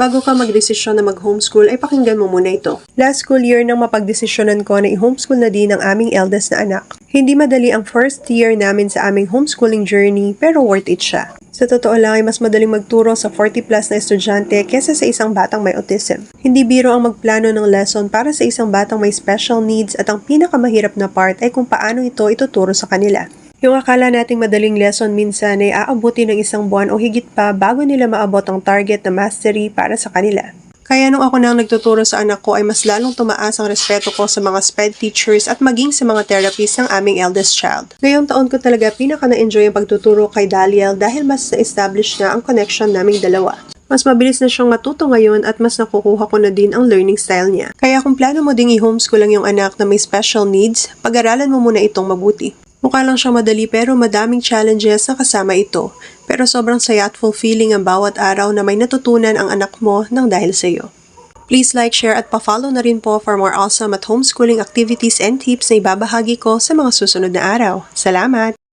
Bago ka magdesisyon na mag-homeschool ay pakinggan mo muna ito. Last school year nang mapagdesisyonan ko na i-homeschool na din ang aming eldest na anak. Hindi madali ang first year namin sa aming homeschooling journey pero worth it siya. Sa totoo lang ay mas madaling magturo sa 40 plus na estudyante kesa sa isang batang may autism. Hindi biro ang magplano ng lesson para sa isang batang may special needs at ang pinakamahirap na part ay kung paano ito ituturo sa kanila. Yung akala nating madaling lesson minsan ay aabuti ng isang buwan o higit pa bago nila maabot ang target na mastery para sa kanila. Kaya nung ako nang nagtuturo sa anak ko ay mas lalong tumaas ang respeto ko sa mga SPED teachers at maging sa mga therapists ng aming eldest child. Ngayong taon ko talaga pinaka na-enjoy ang pagtuturo kay Daliel dahil mas na-establish na ang connection naming dalawa. Mas mabilis na siyang matuto ngayon at mas nakukuha ko na din ang learning style niya. Kaya kung plano mo ding i-homeschool ang iyong anak na may special needs, pag-aralan mo muna itong mabuti. Mukha lang siyang madali pero madaming challenges na kasama ito. Pero sobrang saya at fulfilling ang bawat araw na may natutunan ang anak mo ng dahil sa iyo. Please like, share at pa-follow na rin po for more awesome at homeschooling activities and tips na ibabahagi ko sa mga susunod na araw. Salamat!